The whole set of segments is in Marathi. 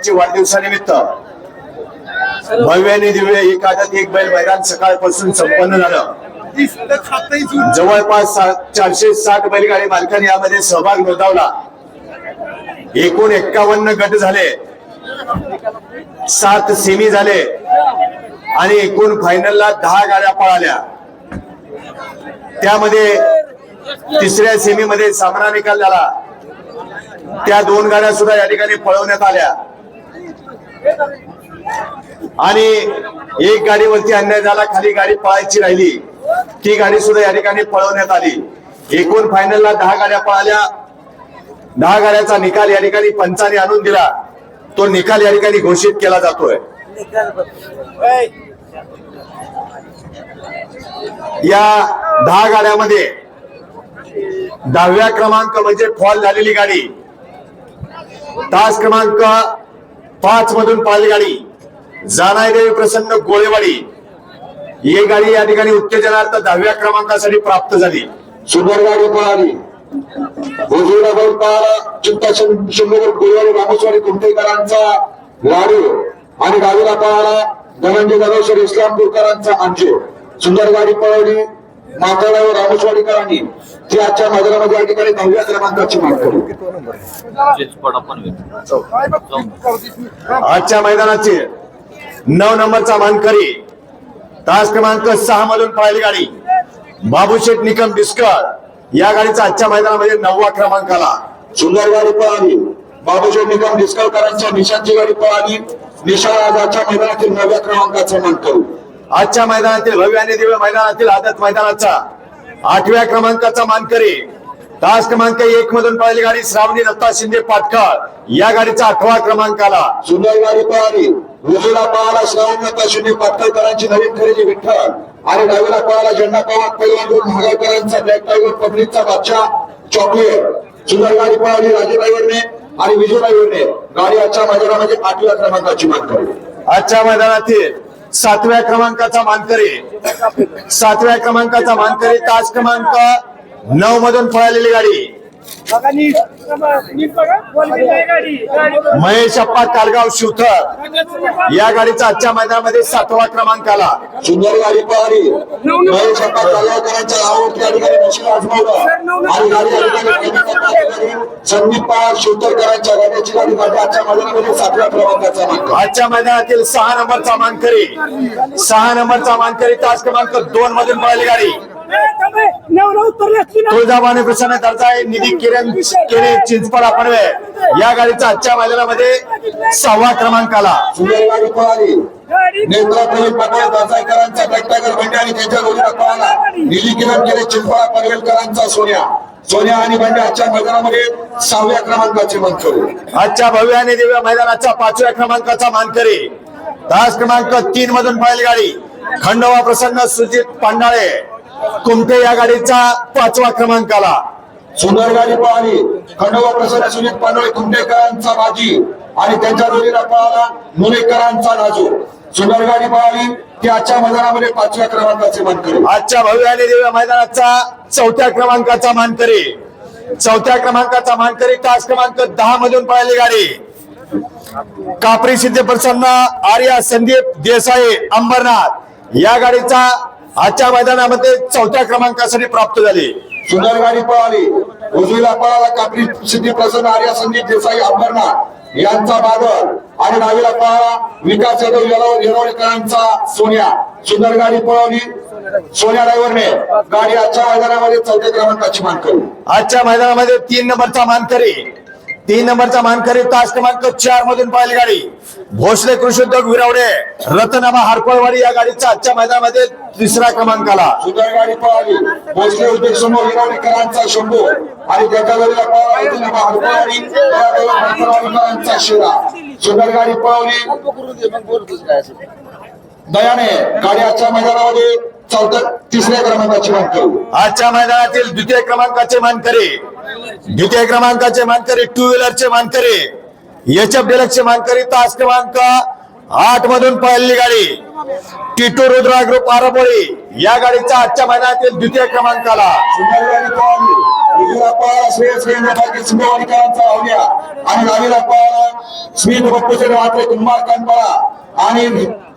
यांची वाढदिवसानिमित्त भव्य आणि दिव्य एक एक बैल मैदान सकाळपासून संपन्न झालं. जवळपास चारशे साठ बैलगाडी मालकांनी यामध्ये सहभाग नोंदवला. एकूण एक्कावन्न गट झाले. सात सेमी झाले. आणि एकूण फायनलला दहा गाड्या पळाल्या. त्यामध्ये तिसऱ्या सेमीमध्ये सामना निकाल झाला. त्या दोन गाड्या सुद्धा या ठिकाणी पळवण्यात आल्या. आणि एक गाडीवरती अन्याय झाला खाली गाडी पळायची राहिली. ती गाडी सुद्धा या ठिकाणी पळवण्यात आली. एकूण फायनलला दहा गाड्या पळाल्या. दहा गाड्याचा निकाल या ठिकाणी पंचाने आणून दिला. तो निकाल या ठिकाणी घोषित केला जातोय. या दहा गाड्यामध्ये दहाव्या क्रमांक म्हणजे फॉल झालेली गाडी. तास क्रमांक पाच मधून पाहिली गाडी. जानाईदेवी प्रसन्न गोळेवाडी. ही गाडी या ठिकाणी उत्तेजनार्थ दहाव्या क्रमांकासाठी प्राप्त झाली. सुंदर गाडी पळाली उजवीला पळाला चित्ता शंभर गुरुवारी रामेश्वरी कुंटेकरांचा लाडू. आणि डावीला पळाला धनंजय दरेश्वर इस्लामपूरकरांचा अंजू. सुंदर गाडी पळवली माथाड्यावर रामेश्वरीकरांनी ती आजच्या मैदानामध्ये या ठिकाणी नवव्या क्रमांकाची माग करू आजच्या मैदानाचे नऊ नंबरचा मानकरी तास क्रमांक सहा मधून पळाली गाडी. बाबूशेठ निकम डिस्कर या गाडीचा आजच्या मैदानामध्ये नववा क्रमांक आला. सुंदर गाडी पळाली. बाबूजी निगम डिस्कवकरांच्या निशांची गाडी पळाली. निशाण आज आजच्या मैदानातील नवव्या क्रमांकाचा मान करू आजच्या मैदानातील भव्य आणि दिव्य मैदानातील आदत मैदानाचा आठव्या क्रमांकाचा मानकरी तास क्रमांक एक मधून पळाली गाडी श्रावणी दत्ता शिंदे पाटकर या गाडीचा आठवा क्रमांक आला. सुंदर गाडी पळाली. उजवीला पळाला श्रावण शून्य पाटकरांची नवीन खरेदी विठ्ठल. आणि डावीला पळाला झेंडा पवार पैलवान महागावकरांचा ब्लॅक टायगर पब्लिकचा बादशाह चॉकलेट सुंदर गाडी पळाली राजे ड्रायव्हरने आणि विजय ड्रायव्हरने गाडी आजच्या मैदानामध्ये आठव्या क्रमांकाची मान करू आजच्या मैदानातील सातव्या क्रमांकाचा मानकरी. सातव्या क्रमांकाचा मानकरी तास क्रमांक नऊ मधून पळालेली गाडी. महेश अप्पा कालगाव शिवथर या गाडीचा आजच्या मैदानामध्ये सातवा क्रमांक आला सुंदर गाडी पळाली महेश अप्पा तलावकरांच्या नावावरती या ठिकाणी निश्चित आजमावलं. आणि गाडी या ठिकाणी प्रमुख संदीप पवार शिवतरकरांच्या गाड्याची गाडी गाडी आजच्या मैदानामध्ये सातव्या क्रमांकाचा मानकर आजच्या मैदानातील सहा नंबरचा मानकरी. सहा नंबरचा मानकरी तास क्रमांक दोन मधून पळाली गाडी. तुळजाभवानी प्रसन्न दर्जाय निधी किरण केळे चिंचपडा पडवे या गाडीचा आजच्या मैदानामध्ये सहावा क्रमांक आला पटेल आणि त्यांच्या पळाला. निधी किरण केले पनवेलकरांचा सोन्या. सोन्या आणि आजच्या मैदानामध्ये सहाव्या क्रमांकाचे मन करू आजच्या भव्य आणि दिव्य मैदानाच्या पाचव्या क्रमांकाचा मानकरी. तास क्रमांक तीन मधून पळाली गाडी. खंडोबा प्रसन्न सुजित पांडाळे. कुमठे या गाडीचा पाचवा क्रमांक आला? सुंदर गाडी पळाली खंडोबा प्रसन्न सुनीत पांडवे कुंटेकरांचा बाजी आणि त्यांच्या जोडीला पळाला मुनेकरांचा नाजू सुंदर गाडी पळाली ती आजच्या मैदानामध्ये पाचव्या क्रमांकाचे मन करू आजच्या भव्य आणि दिव्य मैदानाचा चौथ्या क्रमांकाचा मानकरी. चौथ्या क्रमांकाचा मानकरी तास क्रमांक दहा मधून पळाली गाडी. कापरी सिद्ध प्रसन्न आर्या संदीप देसाई अंबरनाथ. या गाडीचा आजच्या मैदानामध्ये चौथ्या क्रमांकासाठी प्राप्त झाली. सुंदर गाडी पळाली. उजवीला पळाला कापरी सिद्धी प्रसन्न आर्या संदीप देसाई अंबरनाथ यांचा बादल आणि डावीला पळाला विकास यादव येरव- येरवडेकरांचा सोन्या. सुंदर गाडी पळवली. सोन्या ड्रायव्हरने गाडी आजच्या मैदानामध्ये चौथ्या क्रमांकाची मान करू आजच्या मैदानामध्ये तीन नंबरचा मानकरी. तीन नंबरचा मानकरी तास क्रमांक चार मधून पाहिली गाडी. भोसले कृषी उद्योग विरावडे रतनामा हारपळवाडी या गाडीचा आजच्या मैदानामध्ये तिसरा क्रमांक आला सुंदर गाडी पळाली. भोसले उद्योग समोर विरावडेकरांचा शंभू आणि त्याच्या पळाला हरपळवाडी, शिरा. सुंदर गाडी पळवली दयाने गाडी आजच्या मैदानामध्ये चौथ्या तिसऱ्या क्रमांकाची मान करू आजच्या मैदानातील द्वितीय क्रमांकाचे मानकरी द्वितीय क्रमांकाचे मानकरी टू व्हीलरचे मानकरी एच एफ डिलक्सचे मानकरी तास क्रमांक आठ मधून पहिली गाडी. टिटू रुद्रा ग्रुप आरबोळी या गाडीचा आजच्या मैदानातील द्वितीय क्रमांकाला. आणि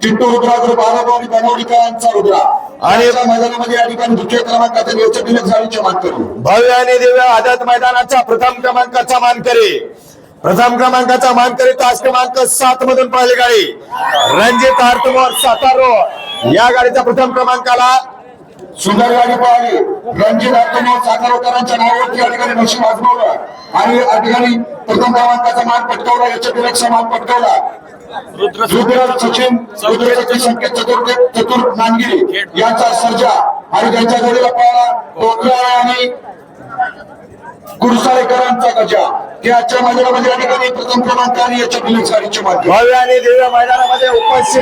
कानपळा आणि चिट्टू रुद्राग्र बाराबावडी बनवडीकरांचा रुद्रा? आणि- मैदानामध्ये या ठिकाणी द्वितीय क्रमांकाचे नियोजक दिलीप साळीचे मानकरी भव्य आणि दिव्य आझाद मैदानाचा प्रथम क्रमांकाचा मानकरी. प्रथम क्रमांकाचा मानकरी तास क्रमांक सात मधून पहिली गाडी. रणजित आरतुमोर सातारो. या गाडीचा प्रथम क्रमांकाला सुंदर गाडी पळाली रणजित आत्मोर साखरकरांच्या नावावरती या ठिकाणी नशीब आजमावलं. आणि या ठिकाणी प्रथम क्रमांकाचा मान पटकावला याच्या मान पटकावला. रुद्र सचिन संकेत चतुर्थ यांचा सर्जा आणि त्यांच्या जोडीला पळाला. टोकला आणि गुरुसाळेकरांचा गजा. हे आजच्या मैदानामध्ये या ठिकाणी प्रथम याच्या भव्य आणि दिव्य मैदानामध्ये उपस्थित